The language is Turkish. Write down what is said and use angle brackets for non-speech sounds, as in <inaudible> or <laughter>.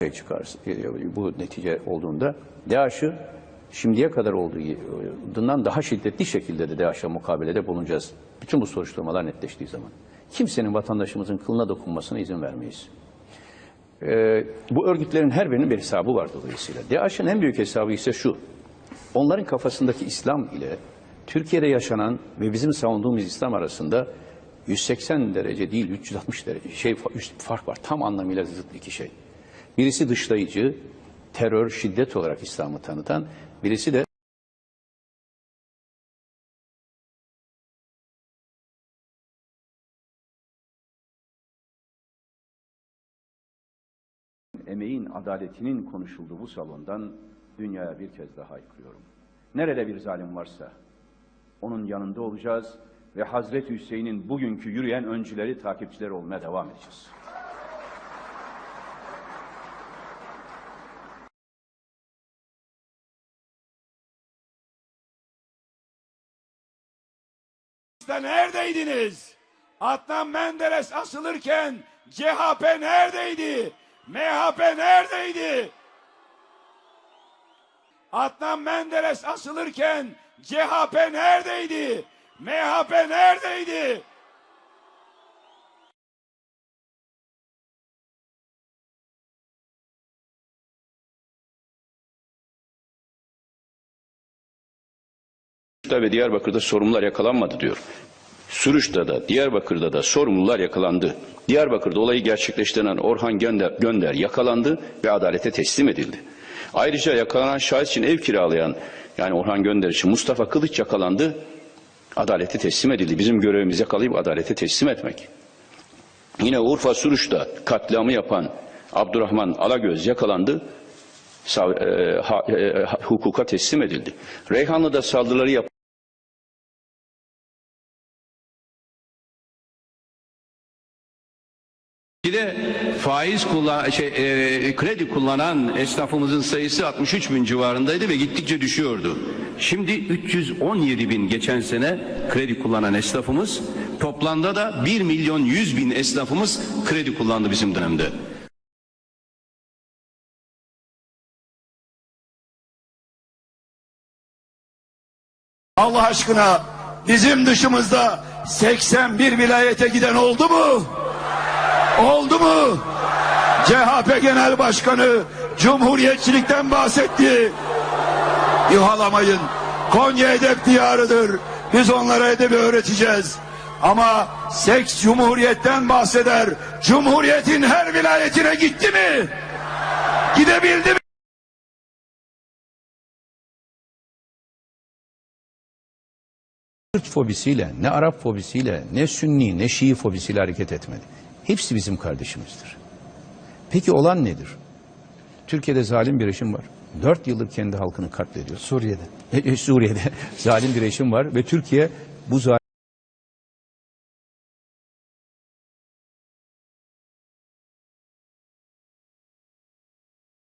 çıkarsa, e, bu netice olduğunda DAEŞ'ı şimdiye kadar olduğundan daha şiddetli şekilde de DAEŞ'e mukabelede bulunacağız. Bütün bu soruşturmalar netleştiği zaman. Kimsenin vatandaşımızın kılına dokunmasına izin vermeyiz. Ee, bu örgütlerin her birinin bir hesabı var dolayısıyla. DAEŞ'in en büyük hesabı ise şu. Onların kafasındaki İslam ile Türkiye'de yaşanan ve bizim savunduğumuz İslam arasında 180 derece değil 360 derece şey fark var. Tam anlamıyla zıt iki şey. Birisi dışlayıcı, terör, şiddet olarak İslam'ı tanıtan, birisi de emeğin, adaletinin konuşulduğu bu salondan dünyaya bir kez daha haykırıyorum. Nerede bir zalim varsa onun yanında olacağız ve Hazreti Hüseyin'in bugünkü yürüyen öncüleri, takipçileri olmaya devam edeceğiz. Da neredeydiniz? Adnan Menderes asılırken CHP neredeydi? MHP neredeydi? Adnan Menderes asılırken CHP neredeydi? MHP neredeydi? Ve Diyarbakır'da sorumlular yakalanmadı diyor. Suruç'ta da Diyarbakır'da da sorumlular yakalandı. Diyarbakır'da olayı gerçekleştiren Orhan Gönder, Gönder yakalandı ve adalete teslim edildi. Ayrıca yakalanan şahit için ev kiralayan yani Orhan Gönder için Mustafa Kılıç yakalandı. Adalete teslim edildi. Bizim görevimiz yakalayıp adalete teslim etmek. Yine Urfa Suruç'ta katliamı yapan Abdurrahman Alagöz yakalandı. E, e, hukuka teslim edildi. Reyhanlı'da saldırıları yapan Bir de faiz kullan şey e, kredi kullanan esnafımızın sayısı 63 bin civarındaydı ve gittikçe düşüyordu. Şimdi 317 bin geçen sene kredi kullanan esnafımız toplamda da 1 milyon 100 bin esnafımız kredi kullandı bizim dönemde. Allah aşkına bizim dışımızda 81 vilayete giden oldu mu? Oldu mu? CHP Genel Başkanı Cumhuriyetçilikten bahsetti. İhalamayın. Konya edep diyarıdır. Biz onlara edebi öğreteceğiz. Ama seks cumhuriyetten bahseder. Cumhuriyetin her vilayetine gitti mi? Gidebildi mi? Kürt fobisiyle, ne Arap fobisiyle, ne Sünni, ne Şii fobisiyle hareket etmedi. Hepsi bizim kardeşimizdir. Peki olan nedir? Türkiye'de zalim bir rejim var. Dört yıldır kendi halkını katlediyor. Suriye'de. Suriye'de <laughs> zalim bir rejim var ve Türkiye bu zalim